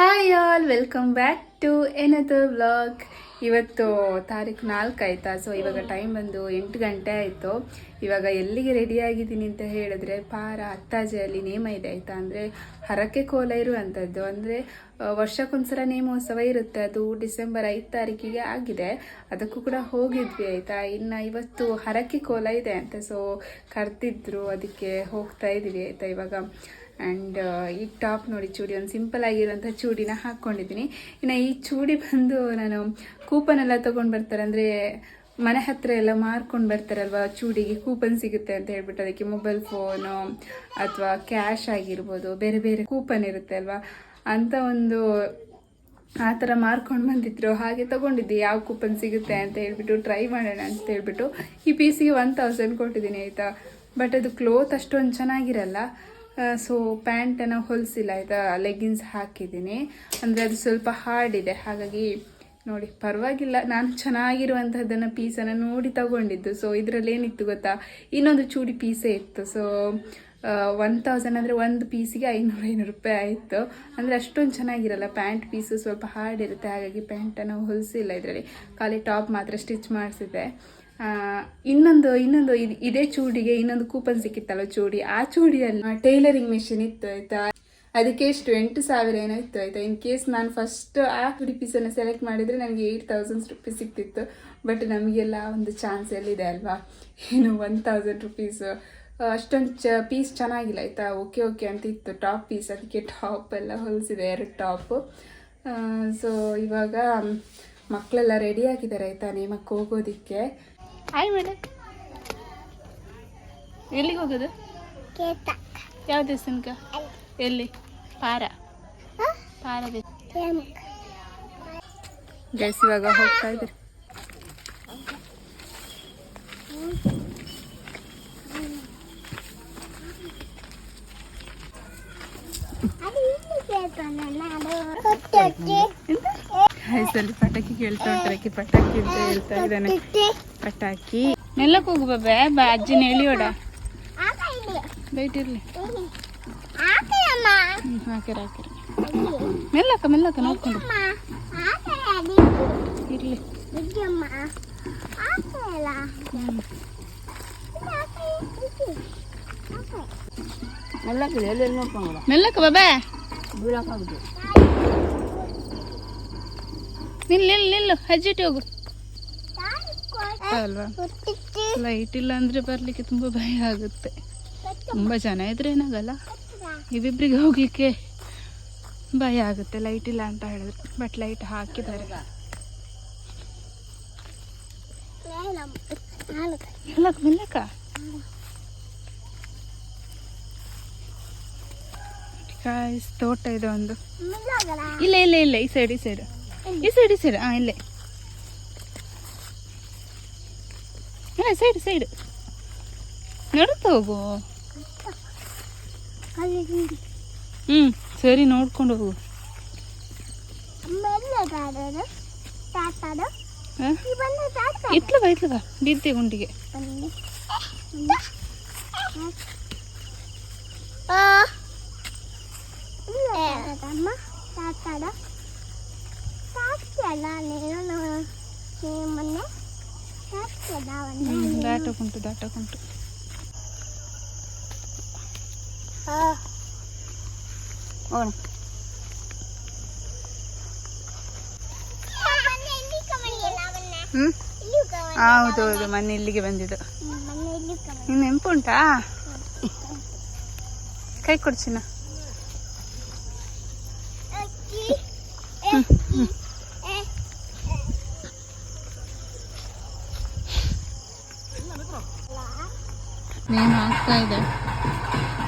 Hi all welcome back to ಏನದು vlog ಇವತ್ತು ತಾರೀಕು ನಾಲ್ಕು ಆಯಿತಾ? ಸೊ ಇವಾಗ ಟೈಮ್ ಬಂದು ಎಂಟು ಗಂಟೆ ಆಯಿತು. ಇವಾಗ ಎಲ್ಲಿಗೆ ರೆಡಿ ಆಗಿದ್ದೀನಿ ಅಂತ ಹೇಳಿದ್ರೆ, ಪಾರ ಅತ್ತಾಜೆಯಲ್ಲಿ ನೇಮ ಇದೆ ಆಯಿತಾ? ಅಂದರೆ ಹರಕೆ ಕೋಲ ಇರುವಂಥದ್ದು ಅಂದರೆ ವರ್ಷಕ್ಕೊಂದ್ಸಲ ನೇಮೋತ್ಸವ ಇರುತ್ತೆ. ಅದು ಡಿಸೆಂಬರ್ ಐದು ತಾರೀಕಿಗೆ ಆಗಿದೆ. ಅದಕ್ಕೂ ಕೂಡ ಹೋಗಿದ್ವಿ ಆಯಿತಾ? ಇನ್ನು ಇವತ್ತು ಹರಕೆ ಕೋಲ ಇದೆ ಅಂತ ಸೊ ಕರೆದಿದ್ರು. ಅದಕ್ಕೆ ಹೋಗ್ತಾ ಇದ್ದೀವಿ ಆಯಿತಾ ಇವಾಗ. ಆ್ಯಂಡ್ ಈ ಟಾಪ್ ನೋಡಿ ಚೂಡಿ, ಒಂದು ಸಿಂಪಲ್ ಆಗಿರುವಂಥ ಚೂಡಿನ ಹಾಕ್ಕೊಂಡಿದ್ದೀನಿ ಇನ್ನು ಈ ಚೂಡಿ ಬಂದು ನಾನು ಕೂಪನ್ ಎಲ್ಲ ತೊಗೊಂಡು ಬರ್ತಾರೆ, ಅಂದರೆ ಮನೆ ಹತ್ರ ಎಲ್ಲ ಮಾರ್ಕೊಂಡು ಬರ್ತಾರಲ್ವ, ಚೂಡಿಗೆ ಕೂಪನ್ ಸಿಗುತ್ತೆ ಅಂತ ಹೇಳ್ಬಿಟ್ಟು, ಅದಕ್ಕೆ ಮೊಬೈಲ್ ಫೋನು ಅಥವಾ ಕ್ಯಾಶ್ ಆಗಿರ್ಬೋದು, ಬೇರೆ ಬೇರೆ ಕೂಪನ್ ಇರುತ್ತೆ ಅಲ್ವಾ? ಅಂತ ಒಂದು ಆ ಥರ ಮಾರ್ಕೊಂಡು ಬಂದಿದ್ರು. ಹಾಗೆ ತಗೊಂಡಿದ್ದೆ, ಯಾವ ಕೂಪನ್ ಸಿಗುತ್ತೆ ಅಂತ ಹೇಳ್ಬಿಟ್ಟು ಟ್ರೈ ಮಾಡೋಣ ಅಂತ ಹೇಳ್ಬಿಟ್ಟು. ಈ ಪೀಸಿಗೆ ಒನ್ ತೌಸಂಡ್ ಕೊಟ್ಟಿದ್ದೀನಿ, ಆಯಿತಾ? ಬಟ್ ಅದು ಕ್ಲೋತ್ ಅಷ್ಟೊಂದು ಚೆನ್ನಾಗಿರಲ್ಲ. ಸೊ ಪ್ಯಾಂಟನ್ನು ಹೊಲಿಸಿಲ್ಲ ಆಯಿತಾ ಲೆಗಿನ್ಸ್ ಹಾಕಿದ್ದೀನಿ. ಅಂದರೆ ಅದು ಸ್ವಲ್ಪ ಹಾರ್ಡ್ ಇದೆ. ಹಾಗಾಗಿ ನೋಡಿ, ಪರವಾಗಿಲ್ಲ. ನಾನು ಚೆನ್ನಾಗಿರುವಂಥದ್ದನ್ನು ಪೀಸನ್ನು ನೋಡಿ ತಗೊಂಡಿದ್ದು. ಸೊ ಇದರಲ್ಲಿ ಏನಿತ್ತು ಗೊತ್ತಾ? ಇನ್ನೊಂದು ಚೂಡಿ ಪೀಸೇ ಇತ್ತು. ಸೊ ಒನ್ ತೌಸಂಡ್ ಅಂದರೆ ಒಂದು ಪೀಸಿಗೆ ಐನೂರು ಐನೂರು ರೂಪಾಯಿ ಆಯಿತು. ಅಂದರೆ ಅಷ್ಟೊಂದು ಚೆನ್ನಾಗಿರಲ್ಲ. ಪ್ಯಾಂಟ್ ಪೀಸು ಸ್ವಲ್ಪ ಹಾರ್ಡ್ ಇರುತ್ತೆ. ಹಾಗಾಗಿ ಪ್ಯಾಂಟನ್ನು ಹೊಲಿಸಿಲ್ಲ ಇದರಲ್ಲಿ. ಖಾಲಿ ಟಾಪ್ ಮಾತ್ರ ಸ್ಟಿಚ್ ಮಾಡಿಸಿದೆ ಇನ್ನೊಂದು ಇನ್ನೊಂದು ಇದು ಚೂಡಿಗೆ ಇನ್ನೊಂದು ಕೂಪನ್ ಸಿಕ್ಕಿತ್ತಲ್ಲ ಚೂಡಿ? ಆ ಚೂಡಿಯಲ್ಲಿ ಟೈಲರಿಂಗ್ ಮೆಷಿನ್ ಇತ್ತು, ಆಯ್ತಾ? ಅದಕ್ಕೆ ಎಷ್ಟು? ಎಂಟು ಸಾವಿರ ಏನೋ ಇತ್ತು, ಆಯಿತಾ? ಇನ್ ಕೇಸ್ ನಾನು ಫಸ್ಟ್ ಆ ಪೀಸನ್ನು ಸೆಲೆಕ್ಟ್ ಮಾಡಿದರೆ ನನಗೆ ಏಯ್ಟ್ ತೌಸಂಡ್ಸ್ ರುಪೀಸ್ ಸಿಕ್ತಿತ್ತು. ಬಟ್ ನಮಗೆಲ್ಲ ಒಂದು ಚಾನ್ಸ್ ಎಲ್ಲಿದೆ ಅಲ್ವಾ? ಏನು ಒನ್ ತೌಸಂಡ್ ರುಪೀಸ್ ಅಷ್ಟೊಂದು ಚ ಪೀಸ್ ಚೆನ್ನಾಗಿಲ್ಲ, ಆಯಿತಾ? ಓಕೆ ಓಕೆ ಅಂತ ಇತ್ತು. ಟಾಪ್ ಪೀಸ್ ಅದಕ್ಕೆ ಟಾಪ್ ಎಲ್ಲ ಹೊಲಿಸಿದೆ, ಎರಡು ಟಾಪು ಸೊ ಇವಾಗ ಮಕ್ಕಳೆಲ್ಲ ರೆಡಿ ಆಗಿದ್ದಾರೆ, ಆಯಿತಾ ನೇಮಕ್ಕೆ ಹೋಗೋದಿಕ್ಕೆ? ಹಾಯ್ ಮೇಡಮ್ ಎಲ್ಲಿಗೆ ಹೋಗೋದು? ಯಾವ ದೇವಸ್ಥಾನಕ ಎಲ್ಲಿ? ಪಾರ. ಪಾರ ಗೈಸ್ ಇವಾಗ ಹೋಗ್ತಾ ಇದ್ರಿ ಗೈಸಲ್ಲಿ ಪಟಾಕಿ ಕೇಳ್ತಾ ಉಂಟರಕ್ಕೆ ಪಟಾಕಿ ಅಂತ ಹೇಳ್ತಾ ಇದ್ದಾನೆ ಪಟಾಕಿ ಮೆಲ್ಲಕ್ಕೆ ಹೋಗು ಬಾಬೆ ಬಾ ಅಜ್ಜಿನ ಎಳಿಯೋಡ ಬೈಟ್ ಇರ್ಲಿ ಹ್ಮ್ ಹಾಕಿರ ಹಾಕಿರ ಮೆಲ್ಲಕ್ಕ ಮೆಲ್ಲಕ್ಕ ನೋಡ್ಕೊಂಡು ಇರ್ಲಿ ಮೆಲ್ಲಕ್ಕಿದೆ ಎಲ್ಲೆಲ್ಲಿ ನೋಡ್ಕೊಂಡು ಮೆಲ್ಲಕ್ಕ ಬಾಬೆ ಬೀಳಕ್ಕಾಗುತ್ತೆ ನಿಲ್ಲು ನಿಲ್ ನಿಲ್ಲು. ಹೆಜ್ಜೆಟ್ಟಿ ಹೋಗು. ಅಲ್ವಾ? ಲೈಟ್ ಇಲ್ಲ ಅಂದ್ರೆ ಬರ್ಲಿಕ್ಕೆ ತುಂಬಾ ಭಯ ಆಗುತ್ತೆ. ತುಂಬಾ ಜನ ಇದ್ರೆ ಏನಾಗಲ್ಲ. ಇವಿಬ್ರಿಗೆ ಹೋಗ್ಲಿಕ್ಕೆ ಭಯ ಆಗುತ್ತೆ. ಲೈಟ್ ಇಲ್ಲ ಅಂತ ಹೇಳಿದ್ರು. ಬಟ್ ಲೈಟ್ ಹಾಕಿದ್ದಾರೆ. ಮೆಲ್ಲಕ ಮೆಲ್ಲಕ ಕಾಯ್ಸ್ ತೋಟ ಇದೆ ಒಂದು. ಇಲ್ಲ ಇಲ್ಲ ಇಲ್ಲ. ಈ ಸೈಡ್ ಈ ಸೈಡ್ ಈ ಸೈಡ್ ಈ ಸೈಡ್ ಹಾಂ ಇಲ್ಲೇ ಇಲ್ಲ ಸೈಡ್ ಸೈಡ್ ನಡುತ್ತಾ ಹೋಗು ಹ್ಞೂ ಸರಿ ನೋಡ್ಕೊಂಡು ಹೋಗು ಹಾಂ ಇತ್ಲ ಬಾ ಇತ್ಲ ಬಾ ಬಿದ್ದೆ ಗುಂಡಿಗೆ ಹ್ಮ್, ದಾಟಕ್ಕುಂಟು ದಾಟಕ್ಕುಂಟು ಓಣ ಹ್ಞೂ ಹೌದು ಹೌದು ಮೊನ್ನೆ ಇಲ್ಲಿಗೆ ಬಂದಿದ್ದು ನಿನ್ನ ನೆಂಪುಂಟಾ ಕೈ ಕೊಡ್ಚಿನ ನೇಮ್ ಆಗ್ತಾ ಇದೆ ಚಪ್ಪಂತೆ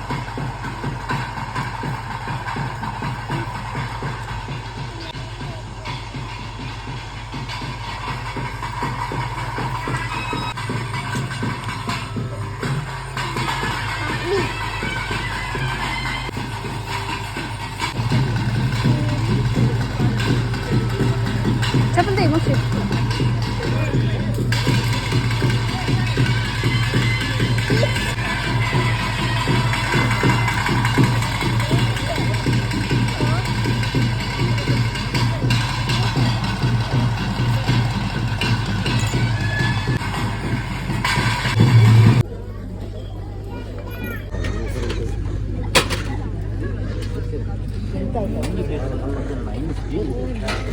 你们那边是在卖衣服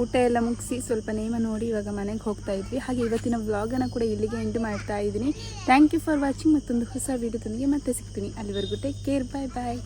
ಊಟ ಎಲ್ಲ ಮುಗಿಸಿ ಸ್ವಲ್ಪ ನೇಮ ನೋಡಿ ಇವಾಗ ಮನೆಗೆ ಹೋಗ್ತಾ ಇದ್ವಿ. ಹಾಗೆ ಇವತ್ತಿನ ವ್ಲಾಗನ್ನು ಕೂಡ ಇಲ್ಲಿಗೆ ಎಂಟು ಮಾಡ್ತಾ ಇದ್ದೀನಿ. ಥ್ಯಾಂಕ್ ಯು ಫಾರ್ ವಾಚಿಂಗ್ ಮತ್ತೊಂದು ಹೊಸ ವೀಡಿಯೋದೊಂದಿಗೆ ಮತ್ತೆ ಸಿಗ್ತೀನಿ. ಅಲ್ಲಿವರೆಗೂ ಟೇಕ್ ಕೇರ್ ಬಾಯ್ ಬಾಯ್